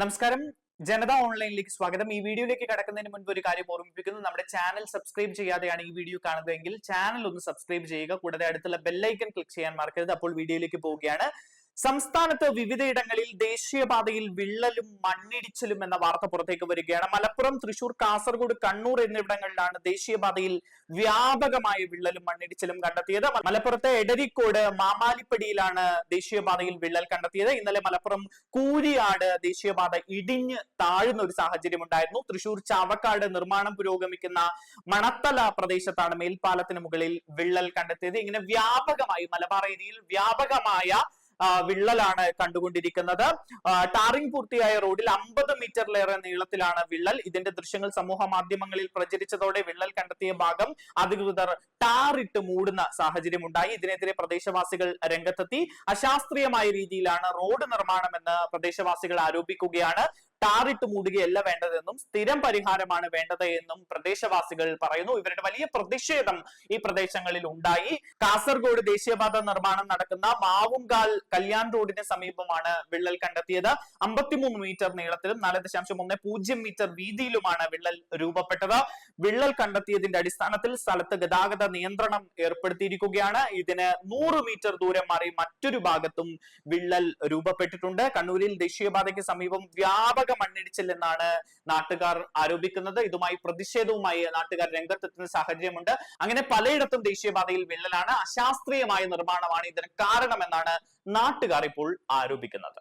നമസ്കാരം. ജനത ഓൺലൈനിലേക്ക് സ്വാഗതം. ഈ വീഡിയോയിലേക്ക് കടക്കുന്നതിന് മുൻപ് ഒരു കാര്യം ഓർമ്മിപ്പിക്കുന്നു. നമ്മുടെ ചാനൽ സബ്സ്ക്രൈബ് ചെയ്യാതെയാണ് ഈ വീഡിയോ കാണുന്നതെങ്കിൽ ചാനൽ ഒന്ന് സബ്സ്ക്രൈബ് ചെയ്യുക. കൂടാതെ അടുത്തുള്ള ബെല്ലൈക്കൺ ക്ലിക്ക് ചെയ്യാൻ മറക്കരുത്. അപ്പോൾ വീഡിയോയിലേക്ക് പോവുകയാണ്. സംസ്ഥാനത്ത് വിവിധയിടങ്ങളിൽ ദേശീയപാതയിൽ വിള്ളലും മണ്ണിടിച്ചിലും എന്ന വാർത്ത പുറത്തേക്ക് വരികയാണ്. മലപ്പുറം തൃശൂർ കാസർഗോഡ് കണ്ണൂർ എന്നിവിടങ്ങളിലാണ് ദേശീയപാതയിൽ വ്യാപകമായ വിള്ളലും മണ്ണിടിച്ചിലും കണ്ടെത്തിയത്. മലപ്പുറത്തെ എടരിക്കോട് മാമാലിപ്പടിയിലാണ് ദേശീയപാതയിൽ വിള്ളൽ കണ്ടെത്തിയത്. ഇന്നലെ മലപ്പുറം കൂരിയാട് ദേശീയപാത ഇടിഞ്ഞ് താഴ്ന്ന ഒരു സാഹചര്യം ഉണ്ടായിരുന്നു. തൃശൂർ ചാവക്കാട് നിർമ്മാണം പുരോഗമിക്കുന്ന മണത്തല പ്രദേശത്താണ് മേൽപ്പാലത്തിന് മുകളിൽ വിള്ളൽ കണ്ടെത്തിയത്. ഇങ്ങനെ വ്യാപകമായി മലബാർ ഏരിയയിൽ വ്യാപകമായ വിള്ളലാണ് കണ്ടുകൊണ്ടിരിക്കുന്നത്. ടാറിംഗ് പൂർത്തിയായ റോഡിൽ അമ്പത് മീറ്ററിലേറെ നീളത്തിലാണ് വിള്ളൽ. ഇതിന്റെ ദൃശ്യങ്ങൾ സമൂഹ മാധ്യമങ്ങളിൽ പ്രചരിച്ചതോടെ വിള്ളൽ കണ്ടെത്തിയ ഭാഗം അധികൃതർ ടാറിട്ട് മൂടുന്ന സാഹചര്യം ഉണ്ടായി ഇതിനെതിരെ പ്രദേശവാസികൾ രംഗത്തെത്തി. അശാസ്ത്രീയമായ രീതിയിലാണ് റോഡ് നിർമ്മാണമെന്ന് പ്രദേശവാസികൾ ആരോപിക്കുകയാണ്. ടാറിട്ട് മൂടുകയല്ല വേണ്ടതെന്നും സ്ഥിരം പരിഹാരമാണ് വേണ്ടത് എന്നും പ്രദേശവാസികൾ പറയുന്നു. ഇവരുടെ വലിയ പ്രതിഷേധം ഈ പ്രദേശങ്ങളിൽ ഉണ്ടായി. കാസർഗോഡ് ദേശീയപാത നിർമ്മാണം നടക്കുന്ന മാവുങ്കാൽ കല്യാൺ റോഡിന് സമീപമാണ് വിള്ളൽ കണ്ടെത്തിയത്. അമ്പത്തിമൂന്ന് മീറ്റർ നീളത്തിലും നാല് ദശാംശം ഒന്ന് പൂജ്യം മീറ്റർ വീതിയിലുമാണ് വിള്ളൽ രൂപപ്പെട്ടത്. വിള്ളൽ കണ്ടെത്തിയതിന്റെ അടിസ്ഥാനത്തിൽ സ്ഥലത്ത് ഗതാഗത നിയന്ത്രണം ഏർപ്പെടുത്തിയിരിക്കുകയാണ്. ഇതിന് നൂറ് മീറ്റർ ദൂരം മാറി മറ്റൊരു ഭാഗത്തും വിള്ളൽ രൂപപ്പെട്ടിട്ടുണ്ട്. കണ്ണൂരിൽ ദേശീയപാതയ്ക്ക് സമീപം വ്യാപക മണ്ണിടിച്ചിൽ മണ്ണിടിച്ചില്ലെന്നാണ് നാട്ടുകാർ ആരോപിക്കുന്നത്. ഇതുമായി പ്രതിഷേധവുമായി നാട്ടുകാർ രംഗത്തെത്തുന്ന സാഹചര്യമുണ്ട്. അങ്ങനെ പലയിടത്തും ദേശീയപാതയിൽ വിള്ളലാണ് അശാസ്ത്രീയമായ നിർമ്മാണമാണ് ഇതിന് കാരണമെന്നാണ് നാട്ടുകാർ ഇപ്പോൾ ആരോപിക്കുന്നത്.